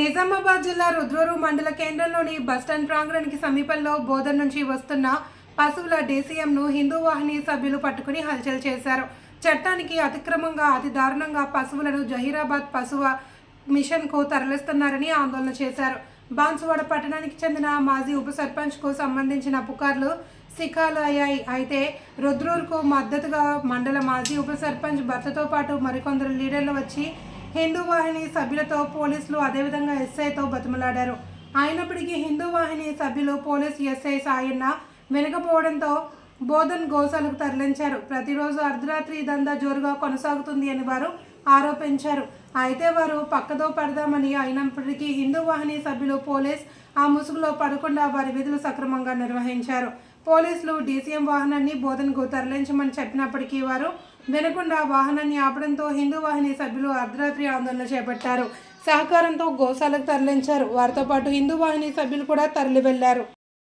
నిజామాబాద్ జిల్లా రుద్రూరు మండల కేంద్రంలోని బస్టాండ్ ప్రాంగణానికి సమీపంలో బోధన్ నుంచి వస్తున్న పశువుల డీసీఎంను హిందూ వాహిని సభ్యులు పట్టుకుని హల్చల్ చేశారు. చట్టానికి అతిక్రమంగా అతి దారుణంగా పశువులను జహీరాబాద్ పశువ మిషన్కు తరలిస్తున్నారని ఆందోళన చేశారు. బాన్సువాడ పట్టణానికి చెందిన మాజీ ఉప సర్పంచ్కు సంబంధించిన పుకార్లు శిఖాలయ్యాయి. అయితే రుద్రూర్కు మద్దతుగా మండల మాజీ ఉప సర్పంచ్ భర్తతో పాటు మరికొందరు లీడర్లు వచ్చి హిందూ వాహిని సభ్యులతో పోలీసులు అదేవిధంగా ఎస్ఐతో బతిమలాడారు. అయినప్పటికీ హిందూ వాహిని సభ్యులు పోలీస్ ఎస్ఐ సాయన్న వెనుకపోవడంతో బోధన్ గోశాలకు తరలించారు. ప్రతిరోజు అర్ధరాత్రి దందా జోరుగా కొనసాగుతుంది అని వారు ఆరోపించారు. అయితే వారు పక్కదో పడదామని అయినప్పటికీ హిందూ వాహిని సభ్యులు పోలీస్ ఆ ముసుగులో పడకుండా వారి విధులు సక్రమంగా నిర్వహించారు. పోలీసులు డీసీఎం వాహనాన్ని బోధనకు తరలించమని చెప్పినప్పటికీ వారు వినకుండా వాహనాన్ని ఆపడంతో హిందూ వాహిని సభ్యులు అర్ధరాత్రి ఆందోళన చేపట్టారు. సహకారంతో గోశాలకు తరలించారు. వారితో పాటు హిందూ వాహిని సభ్యులు కూడా తరలి వెళ్ళారు